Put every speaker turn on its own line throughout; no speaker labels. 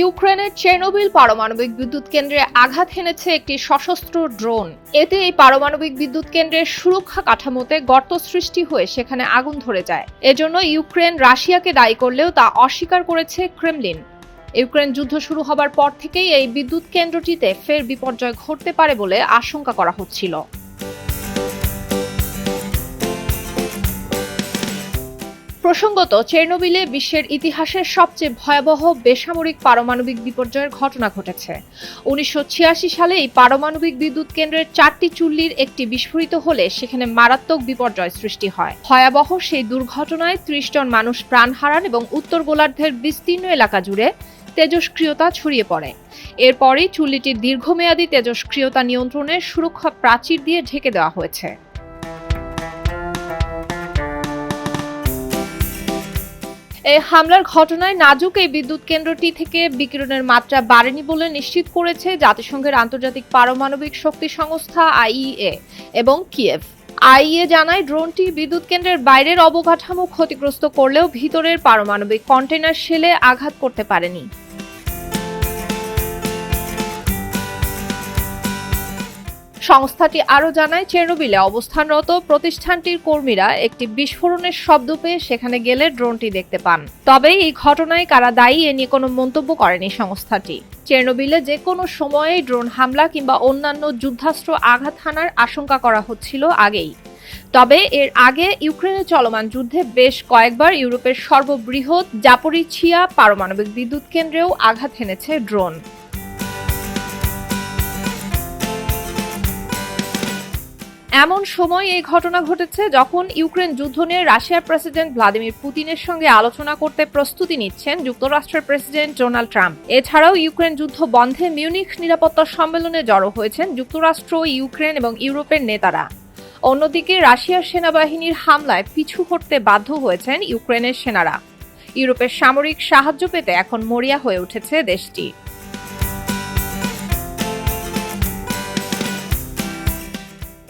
ইউক্রেনের চেরনোবিল পারমাণবিক বিদ্যুৎ কেন্দ্রে আঘাত হেনেছে একটি সশস্ত্র ড্রোন। এতে এই পারমাণবিক বিদ্যুৎ কেন্দ্রের সুরক্ষা কাঠামোতে গর্ত সৃষ্টি হয়ে সেখানে আগুন ধরে যায়। এজন্য ইউক্রেন রাশিয়াকে দায়ী করলেও তা অস্বীকার করেছে ক্রেমলিন। ইউক্রেন যুদ্ধ শুরু হবার পর থেকেই এই বিদ্যুৎ কেন্দ্রটিতে ফের বিপর্যয় ঘটতে পারে বলে আশঙ্কা করা হচ্ছিল। প্রসঙ্গত, চেরনোবিলে বিশ্বের ইতিহাসের সবচেয়ে ভয়াবহ বেসামরিক পারমাণবিক বিপর্যয়ের ঘটনা ঘটেছে। উনিশশো ছিয়াশি সালে এই পারমাণবিক বিদ্যুৎ কেন্দ্রের চারটি চুল্লির একটি বিস্ফোরিত হলে সেখানে মারাত্মক বিপর্যয় সৃষ্টি হয়। ভয়াবহ সেই দুর্ঘটনায় ত্রিশ জন মানুষ প্রাণ হারান এবং উত্তর গোলার্ধের বিস্তীর্ণ এলাকা জুড়ে তেজস্ক্রিয়তা ছড়িয়ে পড়ে। এরপরই চুল্লিটির দীর্ঘমেয়াদী তেজস্ক্রিয়তা নিয়ন্ত্রণে সুরক্ষা প্রাচীর দিয়ে ঢেকে দেওয়া হয়েছে। হামলার ঘটনায় নাজুক এই বিদ্যুৎ কেন্দ্রটি থেকে বিকিরণের মাত্রা বাড়েনি বলে নিশ্চিত করেছে জাতিসংঘের আন্তর্জাতিক পারমাণবিক শক্তি সংস্থা আইইএ এবং কিয়েভ। আইএ জানায়, ড্রোনটি বিদ্যুৎ কেন্দ্রের বাইরের অবকাঠামো ক্ষতিগ্রস্ত করলেও ভিতরের পারমাণবিক কন্টেনার শেলে আঘাত করতে পারেনি। সংস্থাটি আরও জানায়, চেরনোবিলে অবস্থানরত প্রতিষ্ঠানটির কর্মীরা একটি বিস্ফোরণের শব্দ পেয়ে সেখানে গেলে ড্রোনটি দেখতে পান। তবে এই ঘটনায় কারা দায়ী এ নিয়ে কোনো মন্তব্য করেনি সংস্থাটি। চেরনোবিলে যে কোনো সময়েই ড্রোন হামলা কিংবা অন্যান্য যুদ্ধাস্ত্র আঘাত হানার আশঙ্কা করা হচ্ছিল আগেই। তবে এর আগে ইউক্রেনে চলমান যুদ্ধে বেশ কয়েকবার ইউরোপের সর্ববৃহৎ জাপরিছিয়া পারমাণবিক বিদ্যুৎ কেন্দ্রেও আঘাত হেনেছে ড্রোন। এমন সময় এই ঘটনা ঘটেছে যখন ইউক্রেন যুদ্ধ নিয়ে রাশিয়ার প্রেসিডেন্ট ভ্লাদিমির পুতিনের সঙ্গে আলোচনা করতে প্রস্তুতি নিচ্ছেন যুক্তরাষ্ট্রের প্রেসিডেন্ট ডোনাল্ড ট্রাম্প। এছাড়াও ইউক্রেন যুদ্ধ বন্ধে মিউনিখ নিরাপত্তা সম্মেলনে জড়ো হয়েছেন যুক্তরাষ্ট্র, ইউক্রেন এবং ইউরোপের নেতারা। অন্যদিকে রাশিয়ার সেনাবাহিনীর হামলায় পিছু হটতে বাধ্য হয়েছেন ইউক্রেনের সেনারা। ইউরোপের সামরিক সাহায্য পেতে এখন মরিয়া হয়ে উঠেছে দেশটি।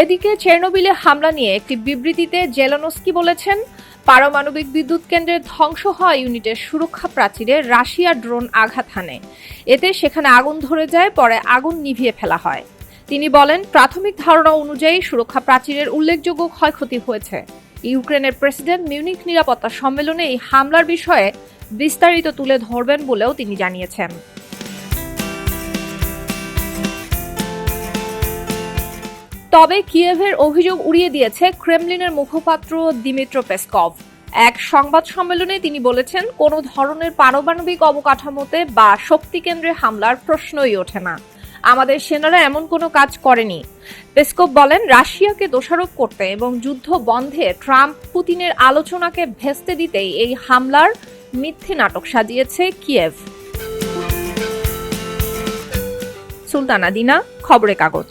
এদিকে চেরনোবিলে হামলা নিয়ে একটি বিবৃতিতে জেলানস্কি বলেছেন, পারমাণবিক বিদ্যুৎ কেন্দ্রের ধ্বংস হওয়া ইউনিটের সুরক্ষা প্রাচীরে রাশিয়া ড্রোন আঘাত হানে। এতে সেখানে আগুন ধরে যায়, পরে আগুন নিভিয়ে ফেলা হয়। তিনি বলেন, প্রাথমিক ধারণা অনুযায়ী সুরক্ষা প্রাচীরের উল্লেখযোগ্য ক্ষয়ক্ষতি হয়েছে। ইউক্রেনের প্রেসিডেন্ট মিউনিক নিরাপত্তা সম্মেলনে এই হামলার বিষয়ে বিস্তারিত তুলে ধরবেন বলেও তিনি জানিয়েছেন। তবে কিয়েভের অভিযোগ উড়িয়ে দিয়েছে ক্রেমলিনের মুখপাত্র দিমিত্র পেসকভ। এক সংবাদ সম্মেলনে তিনি বলেছেন, কোনো ধরনের পারমাণবিক অবকাঠামোতে বা শক্তি কেন্দ্রে হামলার প্রশ্নই ওঠে না। আমাদের সেনারা এমন কোনো কাজ করেনি। পেসকভ বলেন, রাশিয়াকে দোষারোপ করতে এবং যুদ্ধ বন্ধে ট্রাম্প পুতিনের আলোচনাকে ভেস্তে দিতেই এই হামলার মিথ্যে নাটক সাজিয়েছে কিয়েভ। সুলতানা দিনা, খবরের কাগজ।